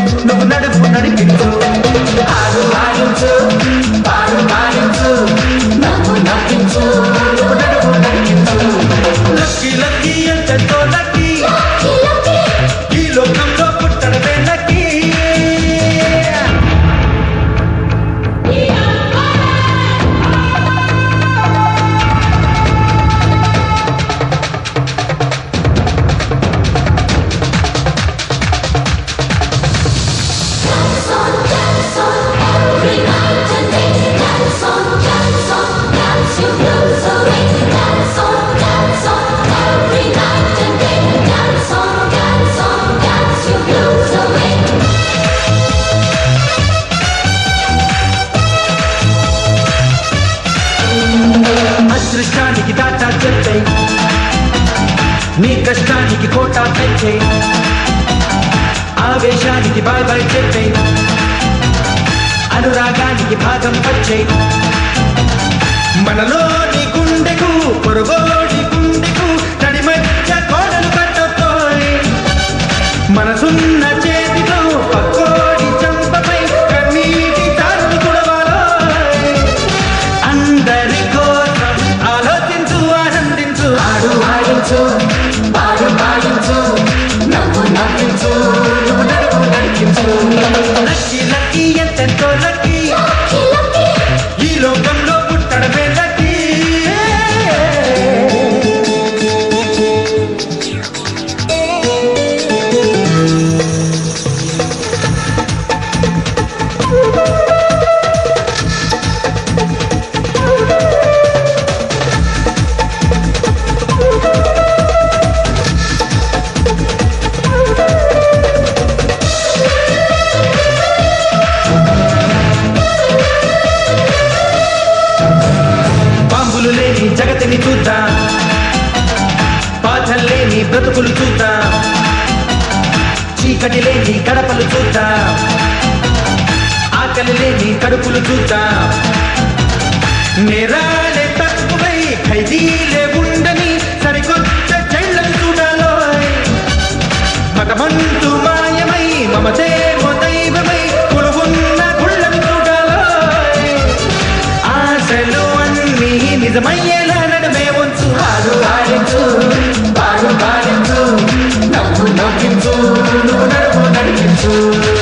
నువ్వు నడుపు నడిపించు. ఆడు ఆడించు పాడు ఆడించు టాటా చెప్పే. నీ కష్టానికి కోటా తెచ్చే ఆవేశానికి బాయ్ బాయ్ చెప్పే. అనురాగానికి భాగం వచ్చే మనలోని గుండెకు పొరుగో లేని చూద్దా? చూద్దాం లేని బ్రతుకులు చూద్దా? చీకటి లేని గడపలు చూద్దా? ఆకలి లేని కడుపులు చూద్దా? నేరాలే తక్కువై ఖైదీలే ఉండని సరికొత్త జైళ్ళను చూడాలో. మతమంతు మాయమై మమతేమో దైవమై కొలువున్న గుళ్ళను చూడాలో. ఆశలు అన్నీ నిజమయ్యే you.